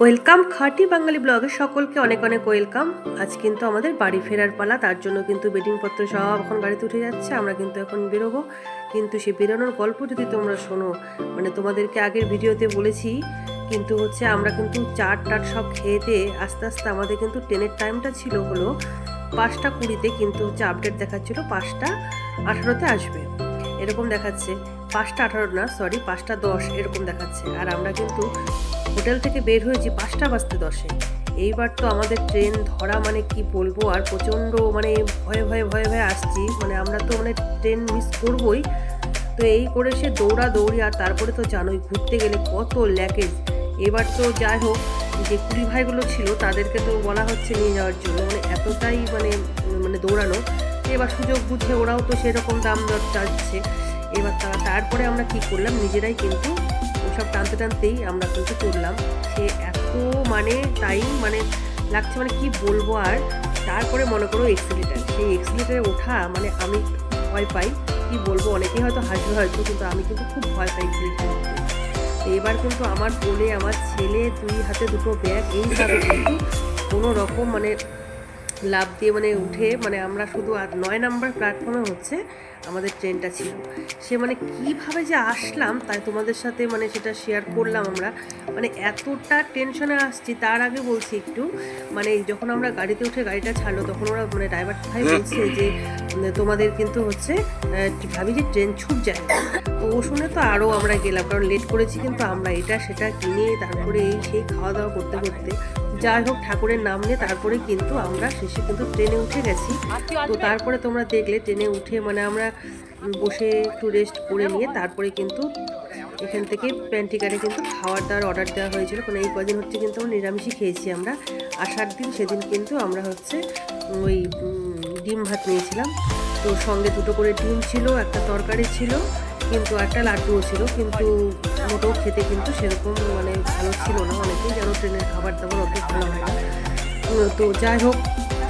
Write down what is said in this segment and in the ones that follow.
Welcome খাঁটি বাঙালি ব্লগে সকলকে অনেক অনেক ওয়েলকাম। আজ কিন্তু আমাদের বাড়ি ফেরার পালা, তার জন্য কিন্তু বেডিংপত্র সব এখন গাড়িতে উঠে যাচ্ছে, আমরা কিন্তু এখন বেরোবো। কিন্তু সে বেরোনোর গল্প যদি তোমরা শোনো মানে তোমাদেরকে আগের ভিডিওতে বলেছি, কিন্তু হচ্ছে আমরা কিন্তু চাট টাট সব খেয়েতে আস্তে আস্তে আমাদের কিন্তু ট্রেনের টাইমটা ছিল হলো পাঁচটা কুড়িতে, কিন্তু হচ্ছে আপডেট দেখাচ্ছিল পাঁচটা আঠারোতে আসবে। এরকম দেখাচ্ছে। পাঁচটা আঠারো না সরি পাঁচটা দশ এরকম দেখাচ্ছে। আর আমরা কিন্তু হোটেল থেকে বের হয়েছি পাঁচটা বাজতে দশে। এইবার তো আমাদের ট্রেন ধরা মানে কি বলব? আর প্রচণ্ড মানে ভয়ে ভয়ে ভয়ে ভয়ে আসছি। মানে আমরা তো মানে ট্রেন মিস করবই। তো এই করে সে দৌড়া দৌড়ি আর তারপরে তো জানোই, ঘুরতে গেলে কত ল্যাকেজ এবার তো যাই হোক, যে কুড়ি ভাইগুলো ছিল তাদেরকে তো বলা হচ্ছে নিয়ে যাওয়ার জন্য। মানে এতটাই মানে মানে দৌড়ানো। এবার সুযোগ বুঝে ওরাও তো সেরকম দাম দর চাচ্ছে। এবার তারা তারপরে আমরা কি করলাম? নিজেরাই কিন্তু ওসব টানতে টানতেই আমরা কিন্তু চললাম সে এত মানে টাইম মানে লাগছে মানে কি বলব আর? তারপরে মনে করো এক্সিলেটার সেই এক্সিলেটারে ওঠা মানে আমি ভয় পাই। কি বলব? অনেকেই হয়তো হাসবে হয়তো, কিন্তু আমি কিন্তু খুব ভয় পাই এক্সিলেটার এবার কিন্তু আমার কোলে আমার ছেলে দুই হাতে দুটো ব্যাগ এইভাবে কিন্তু কোনো রকম মানে লাভ দিয়ে মানে উঠে মানে আমরা শুধু আর নয় নাম্বার প্ল্যাটফর্মে হচ্ছে আমাদের ট্রেনটা ছিল। সে মানে কীভাবে যে আসলাম, তাই তোমাদের সাথে মানে সেটা শেয়ার করলাম আমরা। মানে এতটা টেনশনে আসছি, তার আগে বলছি একটু মানে যখন আমরা গাড়িতে উঠে গাড়িটা ছাড়লো, তখন ওরা মানে ড্রাইভার ভাই বলছে যে, তোমাদের কিন্তু হচ্ছে ভাবি যে ট্রেন ছুট যায়। তো ও শুনে তো আরও আমরা গেলাম, কারণ লেট করেছি কিন্তু আমরা এটা, সেটা কিনে তারপরে এই সেই খাওয়া দাওয়া করতে করতে যাই হোক, ঠাকুরের নাম নিয়ে তারপরে কিন্তু আমরা শেষে কিন্তু ট্রেনে উঠে গেছি। তো তারপরে তোমরা দেখলে ট্রেনে উঠে মানে আমরা বসে একটু রেস্ট করে নিয়ে তারপরে কিন্তু এখান থেকে প্যান্টিকারে কিন্তু খাওয়ার দাওয়ার অর্ডার দেওয়া হয়েছিল। কারণ এই কদিন হচ্ছে কিন্তু আমরা নিরামিষই খেয়েছি আমরা। আসার দিন সেদিন কিন্তু আমরা হচ্ছে ওই ডিম ভাত নিয়েছিলাম। তো সঙ্গে দুটো করে ডিম ছিল, একটা তরকারি ছিল, কিন্তু একটা লাড্ডুও ছিল। কিন্তু মোটেও খেতে কিন্তু সেরকম মানে ছিল না, অনেকেই যেন ট্রেনের খাবার দাবার অত ভালো হয় না তো যাই হোক,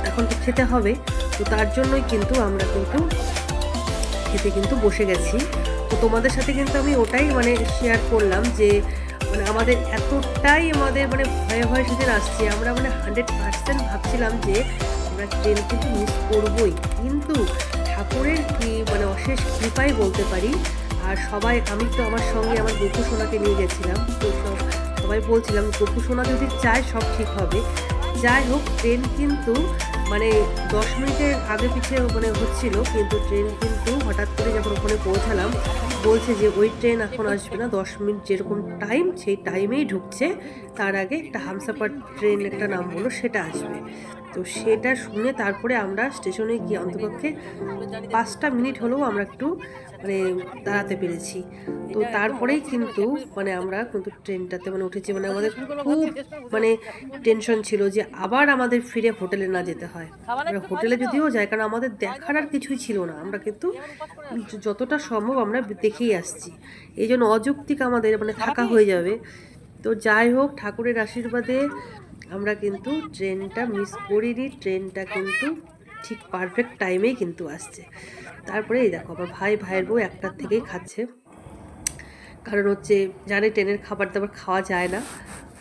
এখন তো খেতে হবে। তো তার জন্যই কিন্তু আমরা কিন্তু খেতে কিন্তু বসে গেছি। তো তোমাদের সাথে কিন্তু আমি ওটাই মানে শেয়ার করলাম যে মানে আমাদের এতটাই আমাদের মানে ভয়ে ভয়ে সেদিন আসছি। আমরা মানে হান্ড্রেড পার্সেন্ট ভাবছিলাম যে আমরা ট্রেন কিন্তু মিস করবই। কিন্তু ঠাকুরের কি মানে অশেষ কৃপাই বলতে পারি। আর সবাই, আমি তো আমার সঙ্গে আমার গপু সোনাকে নিয়ে গেছিলাম। তো সব সবাই বলছিলাম গপু সোনা যদি চায় সব ঠিক হবে। যাই হোক, ট্রেন কিন্তু মানে দশ মিনিটের আগে পিছিয়ে মানে হচ্ছিল, কিন্তু ট্রেন কিন্তু হঠাৎ করে যখন ওখানে পৌঁছালাম, বলছে যে ওই ট্রেন এখন আসবে না, দশ মিনিট যেরকম টাইম সেই টাইমেই ঢুকছে। তার আগে একটা হামসাপার ট্রেন একটা নাম বলো সেটা আসবে। তো সেটা শুনে তারপরে আমরা স্টেশনে গিয়ে অন্তপক্ষে পাঁচটা মিনিট হলেও আমরা একটু মানে দাঁড়াতে পেরেছি। তো তারপরেই কিন্তু মানে আমরা কিন্তু ট্রেনটাতে মানে উঠেছি। মানে আমাদের খুব মানে টেনশন ছিল যে আবার আমাদের ফিরে হোটেলে না যেতে হয়। আমরা হোটেলে যদিও যাই, কারণ আমাদের দেখার আর কিছুই ছিল না। আমরা কিন্তু যতটা সম্ভব আমরা দেখেই আসছি। এই জন্য অযৌক্তিক আমাদের মানে থাকা হয়ে যাবে। তো যাই হোক, ঠাকুরের আশীর্বাদে আমরা কিন্তু ট্রেনটা মিস করিনি, ট্রেনটা কিন্তু ঠিক পারফেক্ট টাইমেই কিন্তু আসছে। তারপরে এই দেখো, আমার ভাই, ভাইয়ের বউ একটার থেকেই খাচ্ছে। কারণ হচ্ছে, জানে ট্রেনের খাবার দাবার খাওয়া যায় না।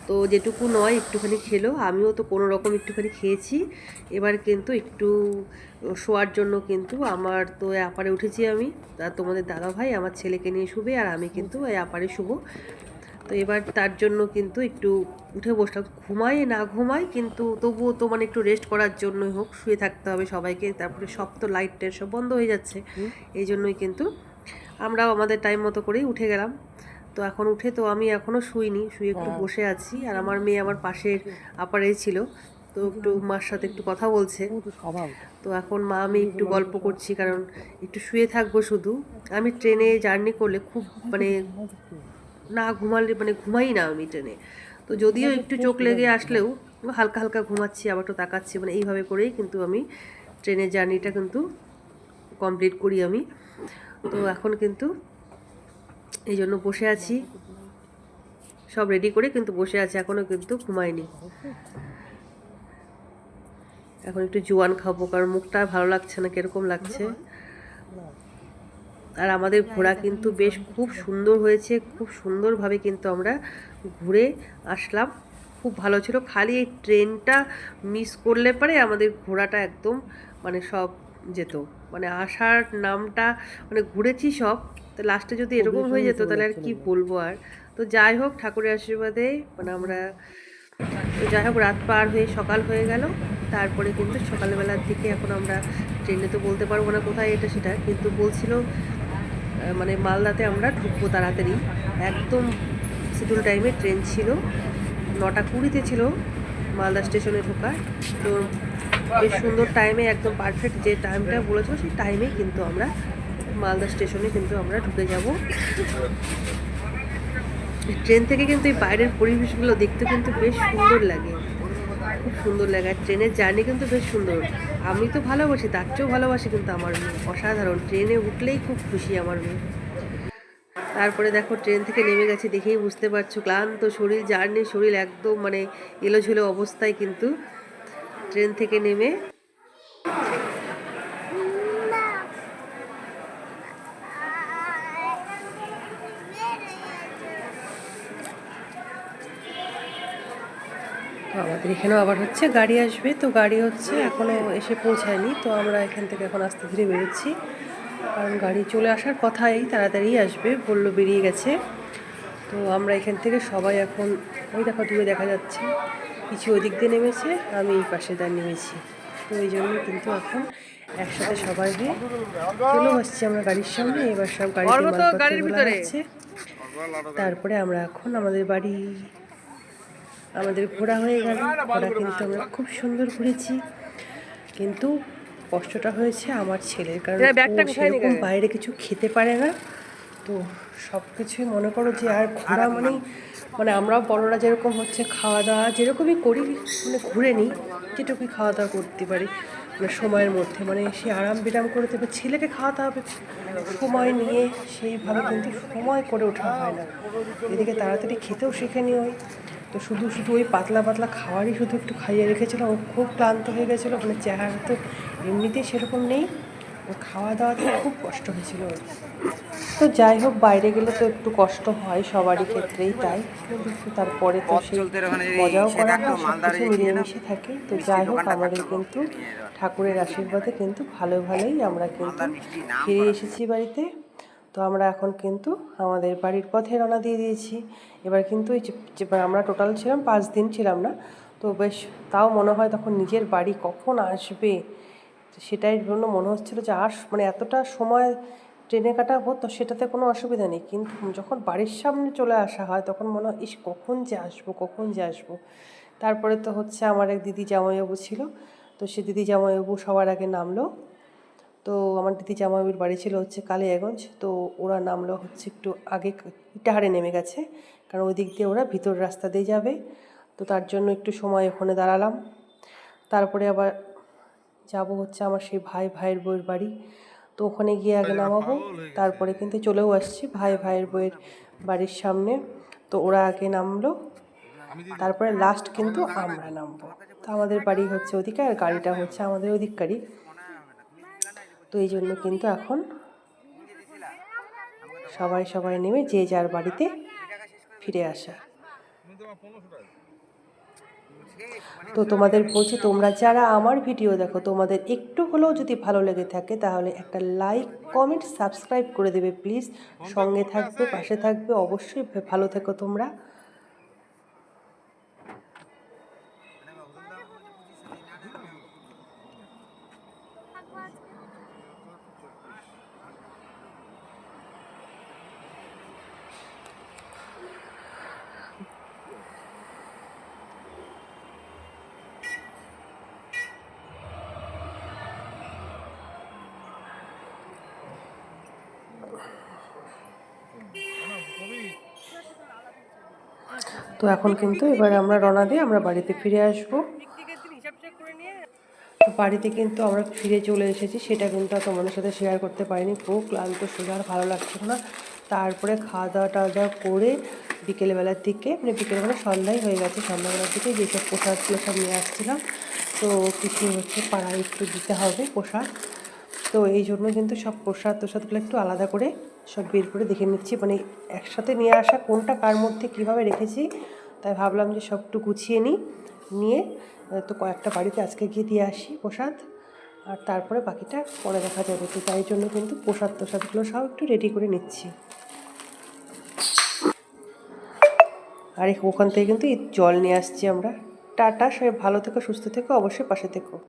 তো যেটুকু নয়, একটুখানি খেলো। আমিও তো কোনো রকম একটুখানি খেয়েছি। এবার কিন্তু একটু শোয়ার জন্য কিন্তু আমার তো আপারে উঠেছি আমি। আর তোমাদের দাদা ভাই আমার ছেলেকে নিয়ে শুবে আর আমি কিন্তু আপারে শুবো। তো এবার তার জন্য কিন্তু একটু উঠে বসলাম। ঘুমাই না ঘুমাই কিন্তু তবুও তো মানে একটু রেস্ট করার জন্যই হোক শুয়ে থাকতে হবে সবাইকে। তারপরে সব তো লাইট টাইট সব বন্ধ হয়ে যাচ্ছে। এই জন্যই কিন্তু আমরাও আমাদের টাইম মতো করেই উঠে গেলাম। তো এখন উঠে তো আমি এখনও শুইনি শুয়ে একটু বসে আছি। আর আমার মেয়ে আমার পাশের আপারে ছিল তো একটু মার সাথে একটু কথা বলছে। তো এখন মা আমি একটু গল্প করছি কারণ একটু শুয়ে থাকব শুধু। আমি ট্রেনে জার্নি করলে খুব মানে না ঘুমালে মানে ঘুমাই না আমি ট্রেনে। তো যদিও একটু চোখ লেগে আসলেও হালকা হালকা ঘুমাচ্ছি আবার তো তাকাচ্ছি মানে এইভাবে করেই কিন্তু আমি ট্রেনের জার্নিটা কিন্তু কমপ্লিট করি আমি। তো এখন কিন্তু এই জন্য বসে আছি। সব রেডি করে কিন্তু বসে আছে এখনও কিন্তু ঘুমায়নি এখন একটু জোয়ান খাব কারণ মুখটা ভালো লাগছে না কীরকম লাগছে? আর আমাদের ঘোরা কিন্তু বেশ খুব সুন্দর হয়েছে খুব সুন্দরভাবে কিন্তু আমরা ঘুরে আসলাম। খুব ভালো ছিল। খালি এই ট্রেনটা মিস করলে পরে আমাদের ঘোরাটা একদম মানে সব যেত। মানে আসার নামটা মানে ঘুরেছি সব। তো লাস্টে যদি এরকম হয়ে যেত তাহলে আর কি বলব আর? তো যাই হোক ঠাকুরের আশীর্বাদে মানে আমরা তো যাই হোক রাত পার হয়ে সকাল হয়ে গেল। তারপরে কিন্তু সকালবেলার দিকে এখন আমরা ট্রেনে তো বলতে পারব না কোথায় এটা সেটা কিন্তু বলছিল মানে মালদাতে আমরা ঢুকবো তাড়াতাড়ি। একদম শিডিউল টাইমে ট্রেন ছিল। নটা কুড়িতে ছিল মালদা স্টেশনে ঢোকার। তো বেশ সুন্দর টাইমে একদম পারফেক্ট যে টাইমটা বলেছিল সেই টাইমেই কিন্তু আমরা মালদা স্টেশনে কিন্তু আমরা ঢুকে যাব। ট্রেন থেকে কিন্তু এই বাইরের পরিবেশগুলো দেখতে কিন্তু বেশ সুন্দর লাগে। খুব সুন্দর লাগে। আর ট্রেনের জার্নি কিন্তু বেশ সুন্দর। আমি তো ভালোবাসি, তার চেয়েও ভালোবাসি কিন্তু আমার মেয়ে। অসাধারণ। ট্রেনে উঠলেই খুব খুশি আমার মেয়ে। তারপরে দেখো, ট্রেন থেকে নেমে গেছে দেখেই বুঝতে পারছ, ক্লান্ত শরীর, জার্নি শরীর একদম মানে এলোঝুলো অবস্থায় কিন্তু ট্রেন থেকে নেমে আমাদের এখানেও আবার হচ্ছে গাড়ি আসবে। তো গাড়ি হচ্ছে এখনও এসে পৌঁছায়নি তো আমরা এখান থেকে এখন আস্তে ধীরে বেরোচ্ছি। কারণ গাড়ি চলে আসার কথাই তাড়াতাড়ি আসবে বলল বেরিয়ে গেছে। তো আমরা এখান থেকে সবাই এখন ওই দেখো দূরে দেখা যাচ্ছে কিছু ওই দিক দিয়ে নেমেছে আমি এই পাশে দাঁড় নেমেছি তো এই জন্য কিন্তু এখন একসাথে সবাই হয়ে চলে আসছি আমরা গাড়ির সামনে এবার সব গাড়ির ভিতরে। তারপরে আমরা এখন আমাদের বাড়ি আমাদের ঘোরা হয়ে গেল। ঘোরা কিন্তু আমরা খুব সুন্দর ঘুরেছি। কিন্তু কষ্টটা হয়েছে আমার ছেলের কারণ সেরকম বাইরে কিছু খেতে পারে না। তো সব কিছুই মনে করো যে আর ঘোরা মানেই মানে আমরাও বড়রা যেরকম হচ্ছে খাওয়া দাওয়া যেরকমই করি মানে ঘুরে নিই যেটুকুই খাওয়া দাওয়া করতে পারি। মানে সময়ের মধ্যে মানে সে আরাম বিরাম করে দেবে ছেলেকে খাওয়াতে হবে। সময় নিয়ে সেইভাবে কিন্তু সময় করে ওঠা হয় না। এদিকে তাড়াতাড়ি খেতেও শেখেনি ওই তো শুধু শুধু ওই পাতলা পাতলা খাওয়ারই শুধু একটু খাইয়ে রেখেছিলাম ও খুব ক্লান্ত হয়ে গেছিল মানে চেহারা তো এমনিতেই সেরকম নেই। ও খাওয়া দাওয়াতে খুব কষ্ট হয়েছিল তো যাই হোক বাইরে গেলে তো একটু কষ্ট হয় সবারই ক্ষেত্রেই তাই। তারপরে তো সেই মজাও করা হয় সব কিছু মিলেমিশে থাকে। তো যাই হোক আমাদের কিন্তু ঠাকুরের আশীর্বাদে কিন্তু ভালো ভালোই আমরা কিন্তু ফিরে এসেছি বাড়িতে। তো আমরা এখন কিন্তু আমাদের বাড়ির পথে রওনা দিয়ে দিয়েছি। এবার কিন্তু আমরা টোটাল ছিলাম পাঁচ দিন ছিলাম না, তো বেশ তাও মনে হয় তখন নিজের বাড়ি কখন আসবে? সেটাই জন্য মনে হচ্ছিল যে আর মানে এতটা সময় ট্রেনে কাটাবো তো সেটাতে কোনো অসুবিধা নেই। কিন্তু যখন বাড়ির সামনে চলে আসা হয় তখন মনে হয়, ইস, কখন যে আসব, কখন যে আসব? তারপরে তো হচ্ছে আমার এক দিদি জামাইবাবু ছিল। তো সে দিদি জামাইবাবু সবার আগে নামলো। তো আমার দিদি জামাইবাবুর বাড়ি ছিল হচ্ছে কালিয়াগঞ্জ তো ওরা নামলো হচ্ছে একটু আগে ইটাহারে নেমে গেছে কারণ ওই দিক দিয়ে ওরা ভিতর রাস্তা দিয়ে যাবে। তো তার জন্য একটু সময় ওখানে দাঁড়ালাম। তারপরে আবার যাব হচ্ছে আমার সেই ভাই ভাইয়ের বউয়ের বাড়ি। তো ওখানে গিয়ে আগে নামাবো তারপরে কিন্তু চলেও আসছি ভাই ভাইয়ের বউয়ের বাড়ির সামনে। তো ওরা আগে নামলো তারপরে লাস্ট কিন্তু আমরা নামবো। তো আমাদের বাড়ি হচ্ছে ওদিকে আর গাড়িটা হচ্ছে আমাদের ওদিক গাড়ি তো এই জন্য কিন্তু এখন সবাই সবাই নেমে যে যার বাড়িতে ফিরে আসা। তো তোমাদের বলছি, তোমরা যারা আমার ভিডিও দেখো, তোমাদের একটু হলেও যদি ভালো লেগে থাকে, তাহলে একটা লাইক, কমেন্ট, সাবস্ক্রাইব করে দেবে প্লিজ। সঙ্গে থাকবে, পাশে থাকবে, অবশ্যই ভালো থেকো তোমরা। তো এখন কিন্তু এবার আমরা রওনা দিয়ে আমরা বাড়িতে ফিরে আসব। বাড়িতে কিন্তু আমরা ফিরে চলে এসেছি, সেটা কিন্তু তোমাদের সাথে শেয়ার করতে পারিনি। খুব ক্লান্ত, সোজা আর ভালো লাগছিল না। তারপরে খাওয়া দাওয়া টাওয়া দাওয়া করে বিকেলবেলার দিকে মানে বিকেলবেলা সন্ধ্যাই হয়ে গেছে, সন্ধ্যাবেলার দিকে যেসব পোশাকগুলো সব নিয়ে আসছিলাম। তো কিছু হচ্ছে পাড়ায় একটু দিতে হবে পোশাক। তো এই জন্য কিন্তু সব প্রসাদ তোসাদগুলো একটু আলাদা করে সব বের করে দেখে নিচ্ছি মানে একসাথে নিয়ে আসা কোনটা কার মধ্যে কীভাবে রেখেছি, তাই ভাবলাম যে সব একটু গুছিয়ে নিই, নিয়ে তো কয়েকটা বাড়িতে আজকে গিয়ে দিয়ে আসি প্রসাদ, আর তারপরে বাকিটা পরে দেখা যাবে, তো তাই জন্য কিন্তু প্রসাদ তোসাদগুলো সব একটু রেডি করে নিচ্ছি। আর ওখান থেকে কিন্তু জল নিয়ে আসছি আমরা। টাটা, সবাই ভালো থেকো, সুস্থ থেকো, অবশ্যই পাশে থেকো।